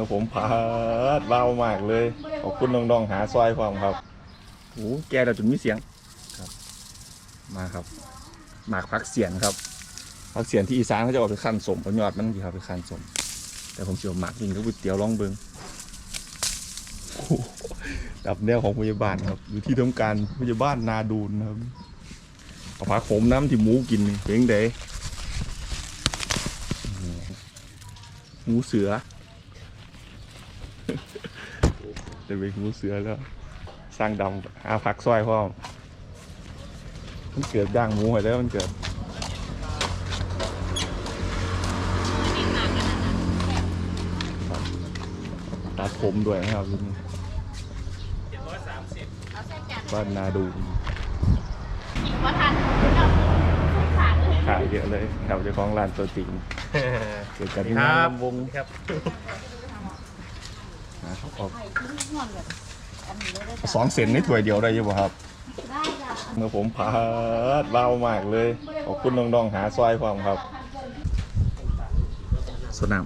มื่อผมพาดเบามากเลย ขอบคุณน้องๆหาซอยความครับโอ้แกเราจนมีเสียงครับ มาครับ หมากพักเสียนครับพักเสียนที่อีสานเขาจะเอาไปขั้นสมเอายอดมันที่เขาไปขั้นสม แต่ผมเชื่อหมากกินกับก๋วยเตี๋ยวลองเบิงดับแนวของพยาบาลครับอยู่ที่ทำการพยาบาลนาดูนครับเอาผักขมน้ำที่หมูกินนี่เป็นเดหมูเสือ จะเป็นหมูเสือแล้ว สร้างดำอาผักซอยพ่อมมันเกิดย่างหมูไปแล้วมันเกิดตัดผมด้วยนะครับรุ่นนี้บ้านนาดูว่าทันเราขาดเลยขายเยอะเลยแถวเจ้าของร้านตัวจริงเกิดกันที่คงารันบลำวงครับ นะครับออกไข่ที่นอนแบบอันนี้เลยได้สองเซนในถ้วยเดียวได้อยังบ่ครับได้จ้ะเมื่อผมพาดเบามากเลย ขอบคุณน้องๆหาซอยความครับ สนาม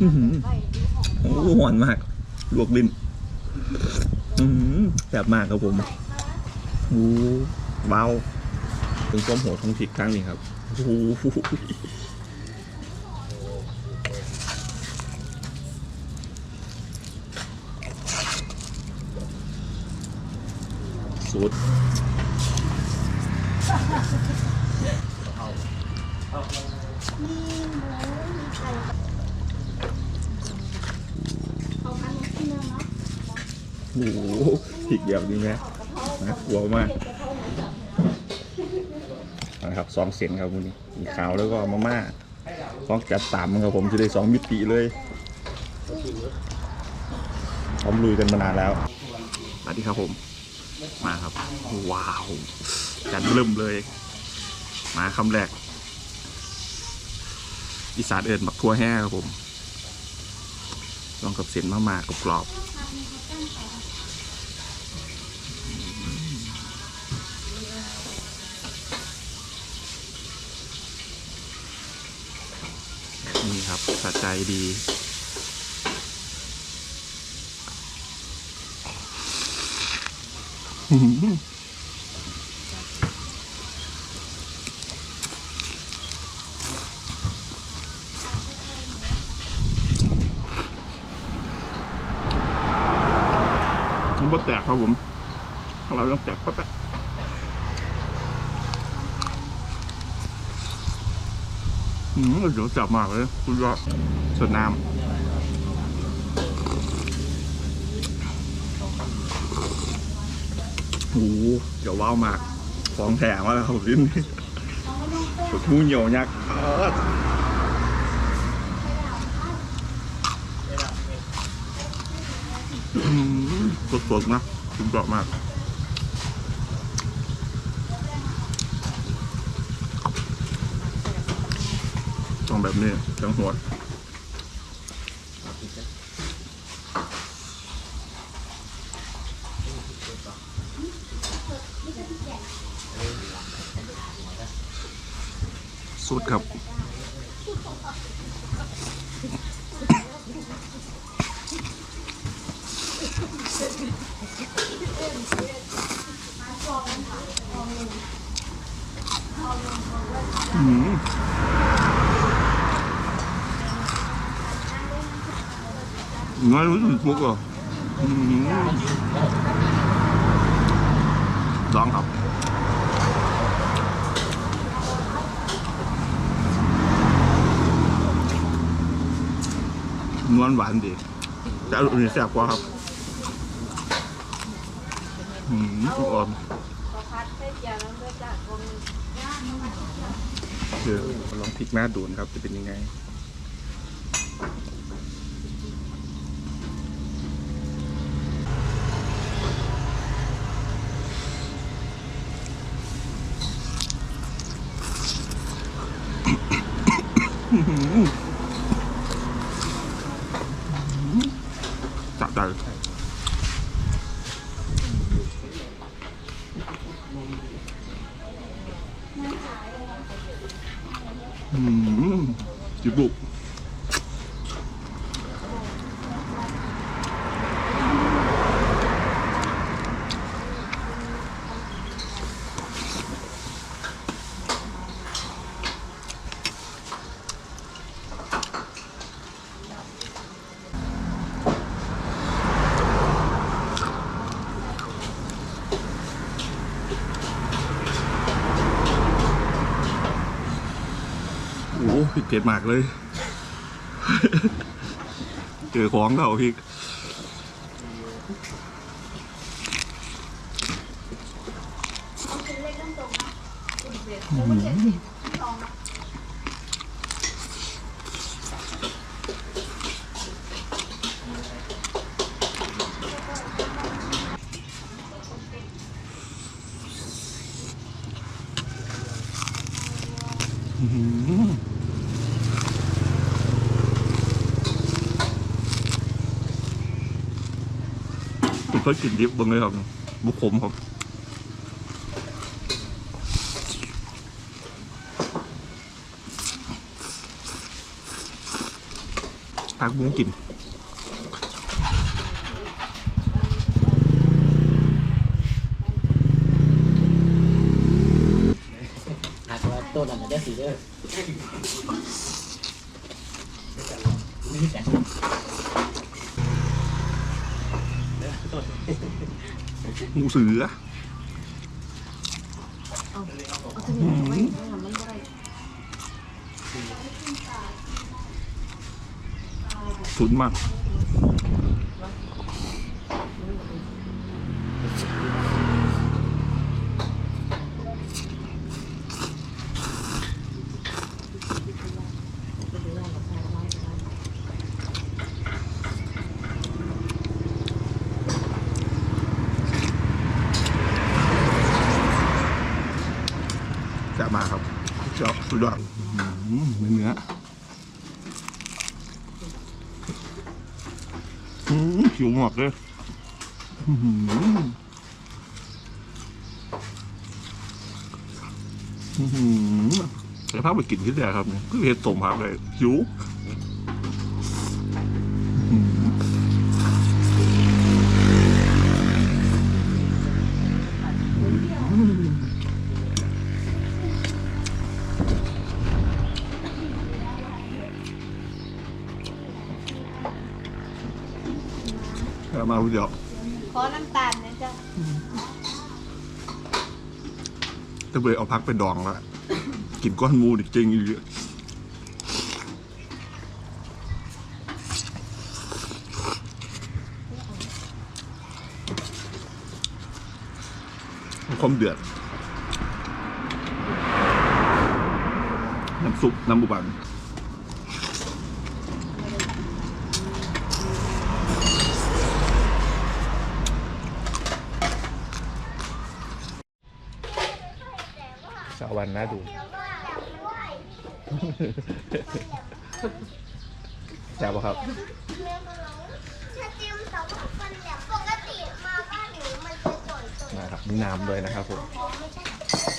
อื้อหือโอ้หวานมาก ลวกลิ้นอืมแบบมากครับผมโอ้เบาถึงความโหดของพริกครั้งนี้ครับโอ้ โหสุดโอ้โหพริกแบบนี้ไหมน่ากลัวมากนะครับสองเซนครับคุณนี่มีขาวแล้วก็มาม่าสองจัดตามครับผมจะได้สองมิติเลยพร้อมลุยกันมานานแล้วสวัสดีครับผม มาครับ ว้าวจัดเริ่มเลย มาคำแรก อีสานเอิญบักทั่วแห้ครับผมลองกับเส้นมาม่ากรอบๆนี่ครับสะใจดี มันบ่แตกครับผมเราต้องแตกก็แตกอืมเดี๋ยวจับมากเลยคุณยอดส่วนน้ำโอ้โหเดี๋ยวว้าวมากของแถมมาแล้วครับลิ้นนี่สุดมูเหนียวยักษ์สดๆนะคุณยอดมากต้องแบบนี้จังหัว สุดครับ อืมน้อยรู้สึกมุกอะอืมดังครับ นวลหวานดีแต่อันี้แซ่บกว่าครับอืมอ่อนยลองพลิกหน้าดูนครับจะเป็นยังไง สะใจ อืม เผ็ดมากเลย เจอของเขาพี่ ต้องกินเล็กน้ำตรงนะคุณเสร็จแล้วมันเสร็จสิลองนะ ผมเค ยกินดิบบ้างเลยครับบุกขมครับพักบุ้งกินหากว่าต้นนั้นจะสีเด้อ นี่แต่หมูเสือเอาถึงไหนไม่ทำมันก็ได้สุนมาก จะมาครับเจาะ สุดยอดอื้อเนื้ออืมผิวหมอกเลยอื้อหืออื้อหือแต่ภาพไปกินที่ไหนครับเนี่ยคือเห็ดสมพักเลยหิวอื้อหือเอา มาผู้เดียวขอน้ำตาลนะจ๊ะจะไปเอาพักไปดองแล้ว กินก้อนหมูดิจริงอีกความเดือด น้ำซุป น้ำบุบัน วันน่าดูแซ่บปะครับถ้าเตรียมแต่ว่ามันแบบปกติมาบ้านหนูมันจะสวยสวยนะครับมีน้ำด้วยนะครับผมไม่ใช่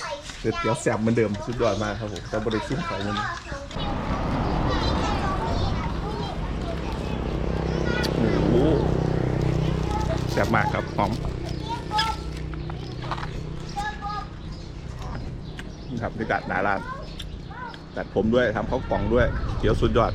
ไฟเดี๋ยวเดี๋ยวแซ่บเหมือนเดิมสุดยอดมากครับผมแต่บริสุทธิ์เขามันโอ้โหแซ่บมากครับหอม ครับบรรยากาศหนาลานตัดผมด้วยทำข้าวกล่องด้วยเขียวสุดยอด